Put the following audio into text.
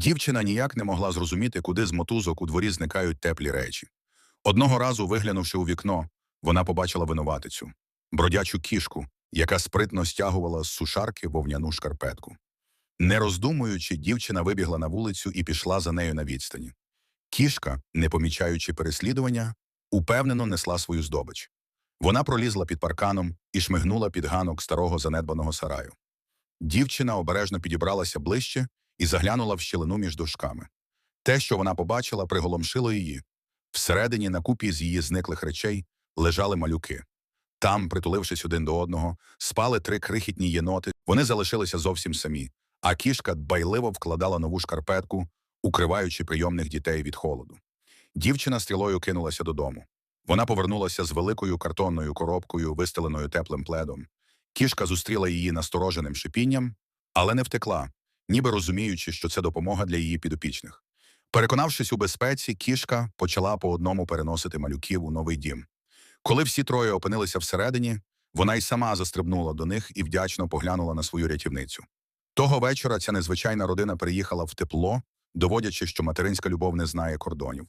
Дівчина ніяк не могла зрозуміти, куди з мотузок у дворі зникають теплі речі. Одного разу, виглянувши у вікно, вона побачила винуватицю бродячу кішку, яка спритно стягувала з сушарки вовняну шкарпетку. Не роздумуючи, дівчина вибігла на вулицю і пішла за нею на відстані. Кішка, не помічаючи переслідування, упевнено несла свою здобич. Вона пролізла під парканом і шмигнула під ганок старого занедбаного сараю. Дівчина обережно підібралася ближче і заглянула в щілину між дошками. Те, що вона побачила, приголомшило її. Всередині, на купі з її зниклих речей, лежали малюки. Там, притулившись один до одного, спали три крихітні єноти, вони залишилися зовсім самі, а кішка дбайливо вкладала нову шкарпетку, укриваючи прийомних дітей від холоду. Дівчина стрілою кинулася додому. Вона повернулася з великою картонною коробкою, вистеленою теплим пледом. Кішка зустріла її настороженим шипінням, але не втекла, ніби розуміючи, що це допомога для її підопічних. Переконавшись у безпеці, кішка почала по одному переносити малюків у новий дім. Коли всі троє опинилися всередині, вона й сама застрибнула до них і вдячно поглянула на свою рятівницю. Того вечора ця незвичайна родина приїхала в тепло, доводячи, що материнська любов не знає кордонів.